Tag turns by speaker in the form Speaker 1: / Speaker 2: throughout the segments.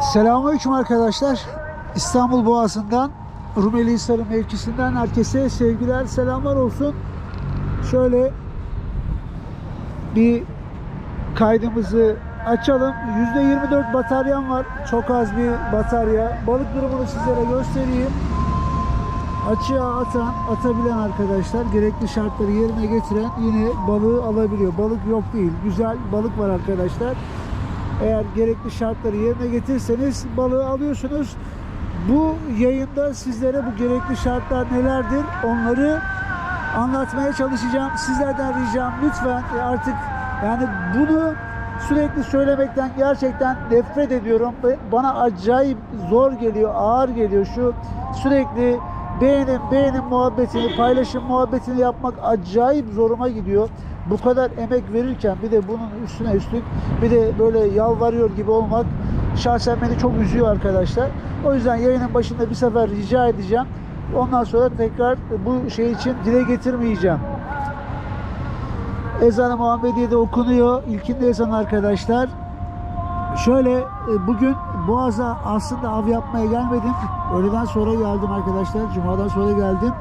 Speaker 1: Selamünaleyküm arkadaşlar. İstanbul Boğazı'ndan Rumeli Hisarı mevkisinden herkese sevgiler, selamlar olsun. Şöyle bir kaydımızı açalım. %24 bataryam var. Çok az bir batarya. Balık durumunu sizlere göstereyim. Açığa atan, atabilen arkadaşlar gerekli şartları yerine getiren yine balığı alabiliyor. Balık yok değil. Güzel balık var arkadaşlar. Eğer gerekli şartları yerine getirseniz balığı alıyorsunuz. Bu yayında sizlere bu gerekli şartlar nelerdir onları anlatmaya çalışacağım. Sizlerden ricam lütfen e, artık yani bunu sürekli söylemekten gerçekten nefret ediyorum. Bana acayip zor geliyor, ağır geliyor şu sürekli beğenin, beğenin muhabbetini, paylaşım muhabbetini yapmak acayip zoruma gidiyor. Bu kadar emek verirken bir de bunun üstüne üstlük bir de böyle yalvarıyor gibi olmak şahsen beni çok üzüyor arkadaşlar. O yüzden yayının başında bir sefer rica edeceğim. Ondan sonra tekrar bu şey için dile getirmeyeceğim. Ezan-ı Muhammediye'de okunuyor. İlkinde ezan arkadaşlar. Şöyle e, bugün Boğaz'a aslında av yapmaya gelmedim. Öğleden sonra geldim arkadaşlar. Cuma'dan sonra geldim.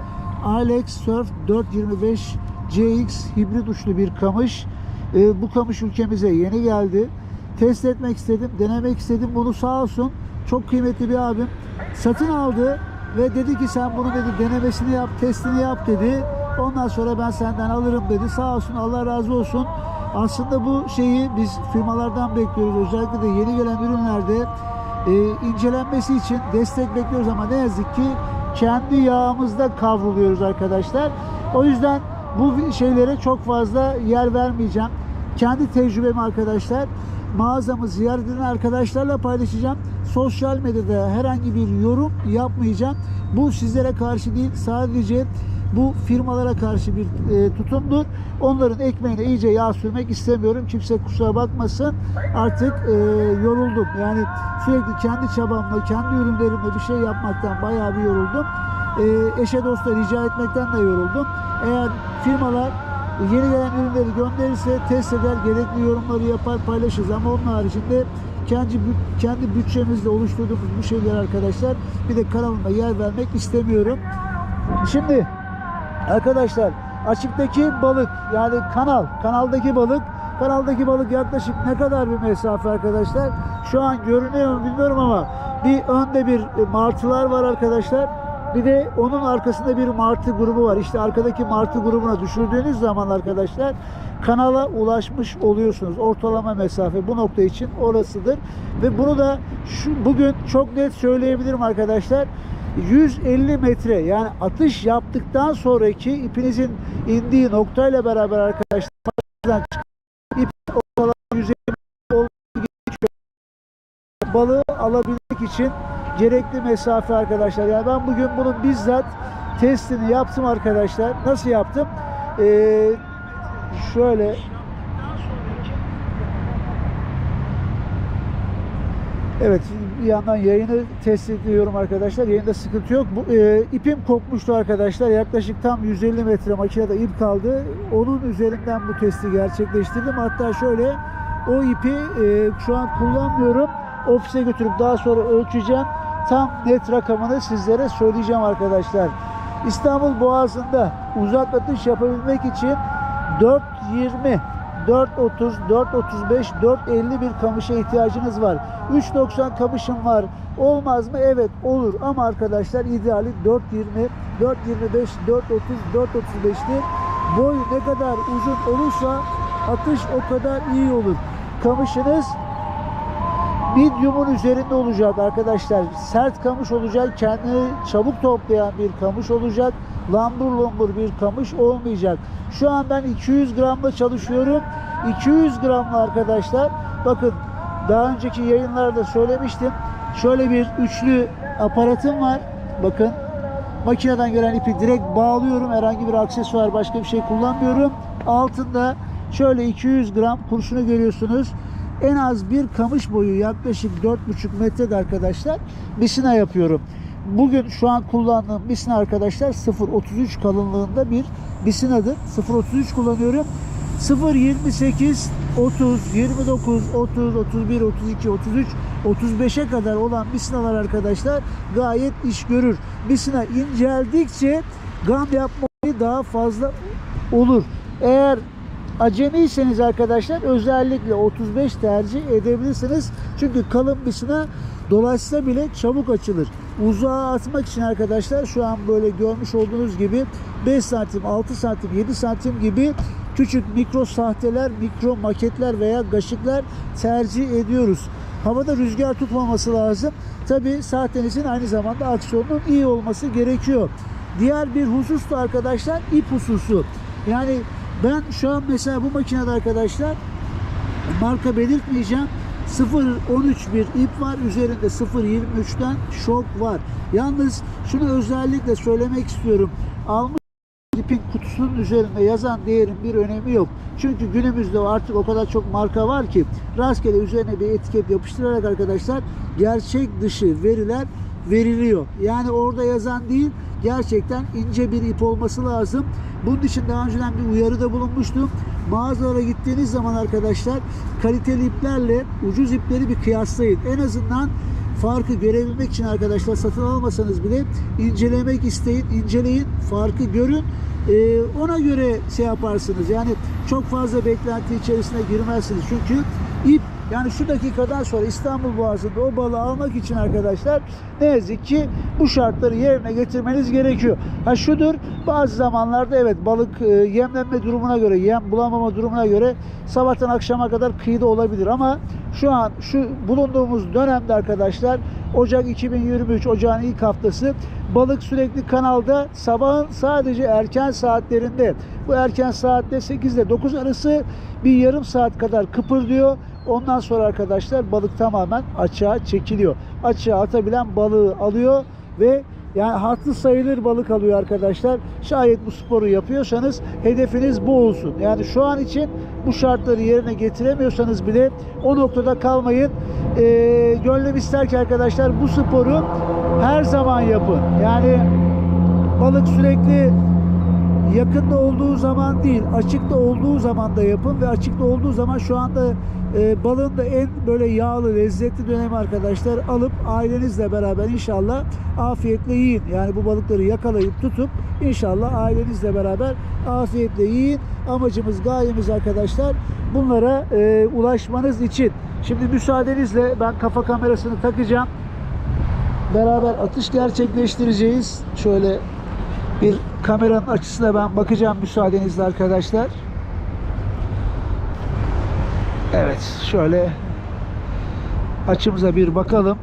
Speaker 1: Alex Surf 425 CX hibrit uçlu bir kamış. E, bu kamış ülkemize yeni geldi. Test etmek istedim, denemek istedim. Bunu sağ olsun çok kıymetli bir abim satın aldı ve dedi ki sen bunu dedi denemesini yap, testini yap dedi. Ondan sonra ben senden alırım dedi. Sağ olsun Allah razı olsun. Aslında bu şeyi biz firmalardan bekliyoruz. Özellikle de yeni gelen ürünlerde e, incelenmesi için destek bekliyoruz ama ne yazık ki kendi yağımızda kavruluyoruz arkadaşlar. O yüzden bu şeylere çok fazla yer vermeyeceğim. Kendi tecrübemi arkadaşlar mağazamı ziyaret eden arkadaşlarla paylaşacağım. Sosyal medyada herhangi bir yorum yapmayacağım. Bu sizlere karşı değil sadece bu firmalara karşı bir e, tutumdur. Onların ekmeğine iyice yağ sürmek istemiyorum. Kimse kusura bakmasın. Artık e, yoruldum. Yani sürekli kendi çabamla, kendi ürünlerimle bir şey yapmaktan bayağı bir yoruldum. E, eşe dosta rica etmekten de yoruldum. Eğer firmalar yeni gelen ürünleri gönderirse test eder, gerekli yorumları yapar, paylaşırız. Ama onun haricinde kendi kendi bütçemizle oluşturduğumuz bu şeyler arkadaşlar bir de kanalıma yer vermek istemiyorum. Şimdi arkadaşlar açıktaki balık yani kanal, kanaldaki balık Kanaldaki balık yaklaşık ne kadar bir mesafe arkadaşlar? Şu an görünüyor mu bilmiyorum ama bir önde bir martılar var arkadaşlar. Bir de onun arkasında bir martı grubu var. İşte arkadaki martı grubuna düşürdüğünüz zaman arkadaşlar kanala ulaşmış oluyorsunuz. Ortalama mesafe bu nokta için orasıdır. Ve bunu da şu bugün çok net söyleyebilirim arkadaşlar. 150 metre yani atış yaptıktan sonraki ipinizin indiği noktayla beraber arkadaşlar ip ortalama 150 metre olduğu geçiyor. balığı alabilmek için gerekli mesafe arkadaşlar. Yani ben bugün bunun bizzat testini yaptım arkadaşlar. Nasıl yaptım? Ee, şöyle Evet bir yandan yayını test ediyorum arkadaşlar. Yayında sıkıntı yok. Bu e, ipim kopmuştu arkadaşlar. Yaklaşık tam 150 metre makinede ip kaldı. Onun üzerinden bu testi gerçekleştirdim. Hatta şöyle o ipi e, şu an kullanmıyorum. Ofise götürüp daha sonra ölçeceğim. Tam net rakamını sizlere söyleyeceğim arkadaşlar. İstanbul Boğazı'nda uzak atış yapabilmek için 4.20 4.30, 4.35, 4.50 bir kamışa ihtiyacınız var. 3.90 kamışım var. Olmaz mı? Evet olur. Ama arkadaşlar ideali 4.20, 4.25, 4.30, 4.35'tir. Boy ne kadar uzun olursa atış o kadar iyi olur. Kamışınız medium'un üzerinde olacak arkadaşlar. Sert kamış olacak. Kendini çabuk toplayan bir kamış olacak. Lambur lumbur bir kamış olmayacak. Şu an ben 200 gramla çalışıyorum. 200 gramla arkadaşlar. Bakın daha önceki yayınlarda söylemiştim. Şöyle bir üçlü aparatım var. Bakın makineden gelen ipi direkt bağlıyorum. Herhangi bir aksesuar başka bir şey kullanmıyorum. Altında şöyle 200 gram kurşunu görüyorsunuz. En az bir kamış boyu yaklaşık 4,5 metrede arkadaşlar misina yapıyorum. Bugün şu an kullandığım misina arkadaşlar 0.33 kalınlığında bir misinadır. 0.33 kullanıyorum. 0.28 30, 29, 30, 31, 32, 33, 35'e kadar olan misinalar arkadaşlar gayet iş görür. Misina inceldikçe gam yapma olayı daha fazla olur. Eğer acemiyseniz arkadaşlar özellikle 35 tercih edebilirsiniz. Çünkü kalın misina dolaşsa bile çabuk açılır. Uzağa atmak için arkadaşlar şu an böyle görmüş olduğunuz gibi 5 santim, 6 santim, 7 santim gibi küçük mikro sahteler, mikro maketler veya gaşıklar tercih ediyoruz. Havada rüzgar tutmaması lazım. Tabi sahtenizin aynı zamanda aksiyonunun iyi olması gerekiyor. Diğer bir husus da arkadaşlar ip hususu. Yani ben şu an mesela bu makinede arkadaşlar marka belirtmeyeceğim. 0.13 bir ip var. Üzerinde 0.23'ten şok var. Yalnız şunu özellikle söylemek istiyorum. Almış ipin kutusunun üzerinde yazan değerin bir önemi yok. Çünkü günümüzde artık o kadar çok marka var ki rastgele üzerine bir etiket yapıştırarak arkadaşlar gerçek dışı veriler veriliyor. Yani orada yazan değil gerçekten ince bir ip olması lazım. Bunun için daha önceden bir uyarıda bulunmuştum. Mağazalara gittiğiniz zaman arkadaşlar kaliteli iplerle ucuz ipleri bir kıyaslayın. En azından farkı görebilmek için arkadaşlar satın almasanız bile incelemek isteyin, inceleyin, farkı görün. Ee, ona göre şey yaparsınız. Yani çok fazla beklenti içerisine girmezsiniz. Çünkü ip yani şu dakikadan sonra İstanbul Boğazı'nda o balığı almak için arkadaşlar ne yazık ki bu şartları yerine getirmeniz gerekiyor. Ha şudur bazı zamanlarda evet balık e, yemlenme durumuna göre yem bulamama durumuna göre sabahtan akşama kadar kıyıda olabilir ama şu an şu bulunduğumuz dönemde arkadaşlar Ocak 2023 Ocağın ilk haftası balık sürekli kanalda sabahın sadece erken saatlerinde bu erken saatte 8 ile 9 arası bir yarım saat kadar kıpırdıyor. Ondan sonra arkadaşlar balık tamamen açığa çekiliyor. Açığa atabilen balığı alıyor ve yani hatlı sayılır balık alıyor arkadaşlar. Şayet bu sporu yapıyorsanız hedefiniz bu olsun. Yani şu an için bu şartları yerine getiremiyorsanız bile o noktada kalmayın. Ee, gönlüm ister ki arkadaşlar bu sporu her zaman yapın. Yani balık sürekli yakında olduğu zaman değil, açıkta olduğu zaman da yapın ve açıkta olduğu zaman şu anda e, balığın da en böyle yağlı, lezzetli dönemi arkadaşlar alıp ailenizle beraber inşallah afiyetle yiyin. Yani bu balıkları yakalayıp tutup inşallah ailenizle beraber afiyetle yiyin. Amacımız, gayemiz arkadaşlar bunlara e, ulaşmanız için. Şimdi müsaadenizle ben kafa kamerasını takacağım. Beraber atış gerçekleştireceğiz. Şöyle bir kameranın açısına ben bakacağım müsaadenizle arkadaşlar. Evet şöyle açımıza bir bakalım.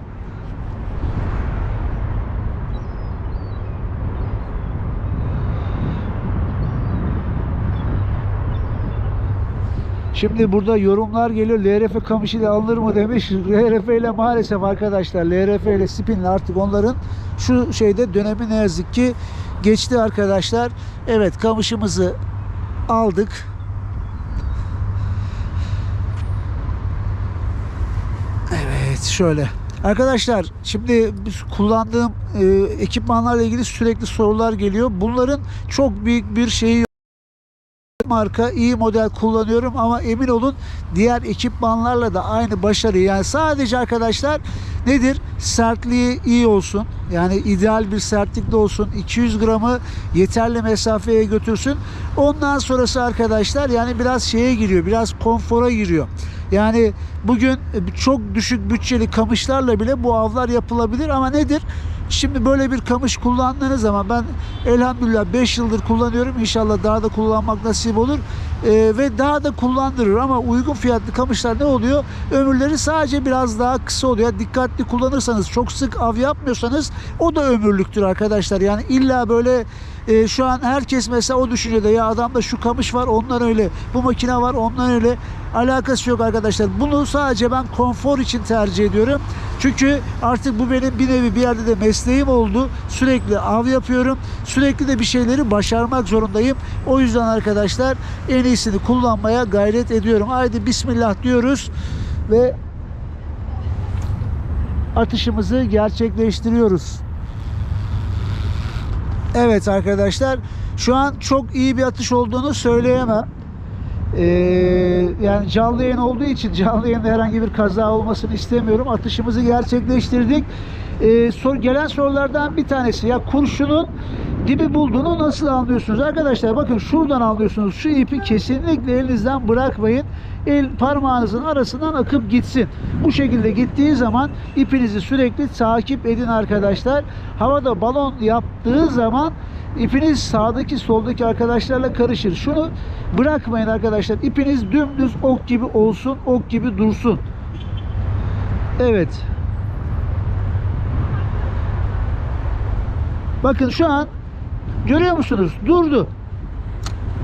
Speaker 1: Şimdi burada yorumlar geliyor. LRF kamışı ile alınır mı demiş. LRF ile maalesef arkadaşlar LRF ile spinle artık onların şu şeyde dönemi ne yazık ki geçti arkadaşlar. Evet kamışımızı aldık. Evet şöyle. Arkadaşlar şimdi kullandığım e, ekipmanlarla ilgili sürekli sorular geliyor. Bunların çok büyük bir şeyi yok marka iyi model kullanıyorum ama emin olun diğer ekipmanlarla da aynı başarıyı yani sadece arkadaşlar nedir? Sertliği iyi olsun. Yani ideal bir sertlikte olsun. 200 gramı yeterli mesafeye götürsün. Ondan sonrası arkadaşlar yani biraz şeye giriyor biraz konfora giriyor. Yani bugün çok düşük bütçeli kamışlarla bile bu avlar yapılabilir ama nedir Şimdi böyle bir kamış kullandığınız zaman ben elhamdülillah 5 yıldır kullanıyorum. İnşallah daha da kullanmak nasip olur. Ee, ve daha da kullandırır ama uygun fiyatlı kamışlar ne oluyor? Ömürleri sadece biraz daha kısa oluyor. Dikkatli kullanırsanız, çok sık av yapmıyorsanız o da ömürlüktür arkadaşlar. Yani illa böyle e, şu an herkes mesela o düşünüyor da ya adamda şu kamış var ondan öyle, bu makine var ondan öyle. Alakası yok arkadaşlar. Bunu sadece ben konfor için tercih ediyorum. Çünkü artık bu benim bir nevi bir yerde de mesleğim oldu. Sürekli av yapıyorum. Sürekli de bir şeyleri başarmak zorundayım. O yüzden arkadaşlar en iyisini kullanmaya gayret ediyorum. Haydi bismillah diyoruz ve atışımızı gerçekleştiriyoruz. Evet arkadaşlar şu an çok iyi bir atış olduğunu söyleyemem. Ee, yani canlı yayın olduğu için canlı yayında herhangi bir kaza olmasını istemiyorum. Atışımızı gerçekleştirdik. Ee, sor, gelen sorulardan bir tanesi ya kurşunun dibi bulduğunu nasıl anlıyorsunuz? Arkadaşlar bakın şuradan anlıyorsunuz. Şu ipi kesinlikle elinizden bırakmayın. El parmağınızın arasından akıp gitsin. Bu şekilde gittiği zaman ipinizi sürekli takip edin arkadaşlar. Havada balon yaptığı zaman ipiniz sağdaki soldaki arkadaşlarla karışır. Şunu bırakmayın arkadaşlar. İpiniz dümdüz ok gibi olsun, ok gibi dursun. Evet. Bakın şu an görüyor musunuz? Durdu.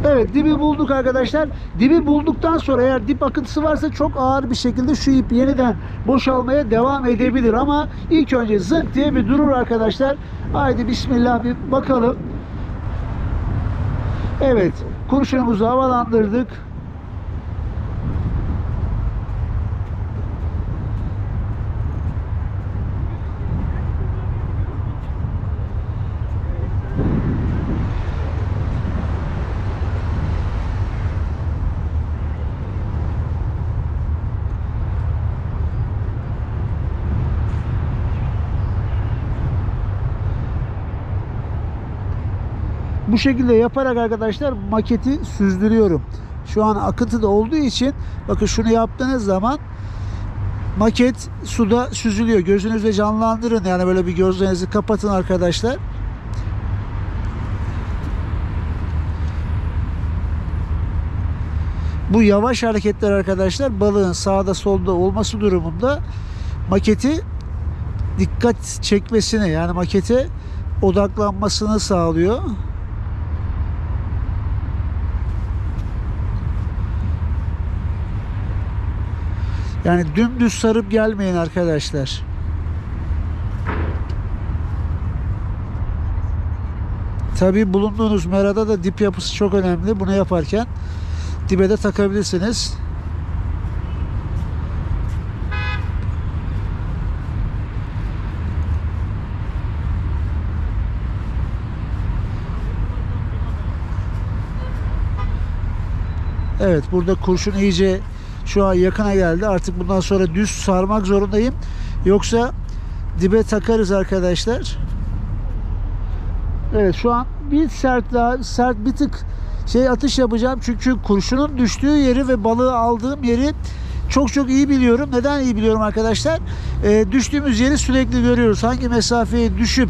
Speaker 1: Evet dibi bulduk arkadaşlar. Dibi bulduktan sonra eğer dip akıntısı varsa çok ağır bir şekilde şu ip yeniden boşalmaya devam edebilir ama ilk önce zınk diye bir durur arkadaşlar. Haydi bismillah bir bakalım. Evet kurşunumuzu havalandırdık. Bu şekilde yaparak arkadaşlar maketi süzdürüyorum. Şu an akıntı da olduğu için bakın şunu yaptığınız zaman maket suda süzülüyor. Gözünüzle canlandırın yani böyle bir gözlerinizi kapatın arkadaşlar. Bu yavaş hareketler arkadaşlar balığın sağda solda olması durumunda maketi dikkat çekmesini yani makete odaklanmasını sağlıyor. Yani dümdüz sarıp gelmeyin arkadaşlar. Tabi bulunduğunuz merada da dip yapısı çok önemli. Bunu yaparken dibe de takabilirsiniz. Evet burada kurşun iyice şu an yakına geldi. Artık bundan sonra düz sarmak zorundayım. Yoksa dibe takarız arkadaşlar. Evet şu an bir sert daha sert bir tık şey atış yapacağım. Çünkü kurşunun düştüğü yeri ve balığı aldığım yeri çok çok iyi biliyorum. Neden iyi biliyorum arkadaşlar? Ee, düştüğümüz yeri sürekli görüyoruz. Hangi mesafeyi düşüp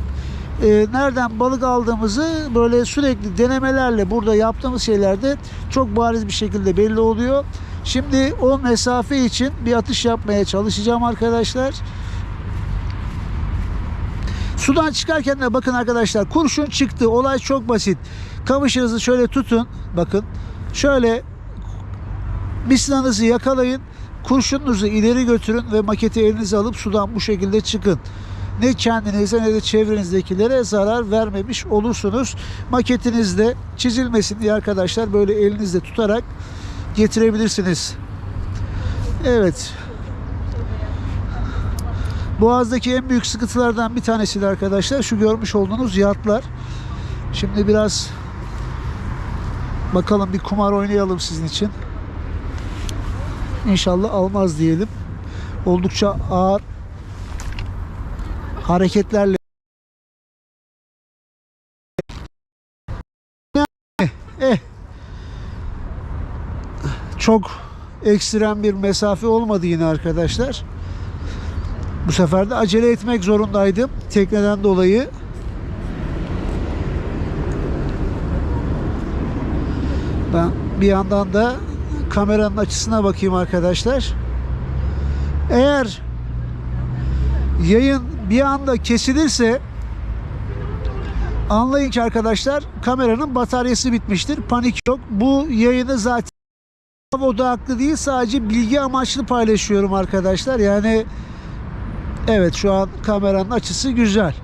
Speaker 1: e, nereden balık aldığımızı böyle sürekli denemelerle burada yaptığımız şeylerde çok bariz bir şekilde belli oluyor. Şimdi o mesafe için bir atış yapmaya çalışacağım arkadaşlar. Sudan çıkarken de bakın arkadaşlar kurşun çıktı. Olay çok basit. Kamışınızı şöyle tutun. Bakın. Şöyle bisnanızı yakalayın. Kurşununuzu ileri götürün ve maketi elinize alıp sudan bu şekilde çıkın. Ne kendinize ne de çevrenizdekilere zarar vermemiş olursunuz. Maketinizde çizilmesin diye arkadaşlar böyle elinizde tutarak getirebilirsiniz. Evet. Boğaz'daki en büyük sıkıntılardan bir tanesi de arkadaşlar şu görmüş olduğunuz yatlar. Şimdi biraz bakalım bir kumar oynayalım sizin için. İnşallah almaz diyelim. Oldukça ağır hareketlerle eh, çok ekstrem bir mesafe olmadı yine arkadaşlar. Bu sefer de acele etmek zorundaydım tekneden dolayı. Ben bir yandan da kameranın açısına bakayım arkadaşlar. Eğer yayın bir anda kesilirse anlayın ki arkadaşlar kameranın bataryası bitmiştir. Panik yok. Bu yayını zaten odaklı değil sadece bilgi amaçlı paylaşıyorum arkadaşlar. Yani evet şu an kameranın açısı güzel.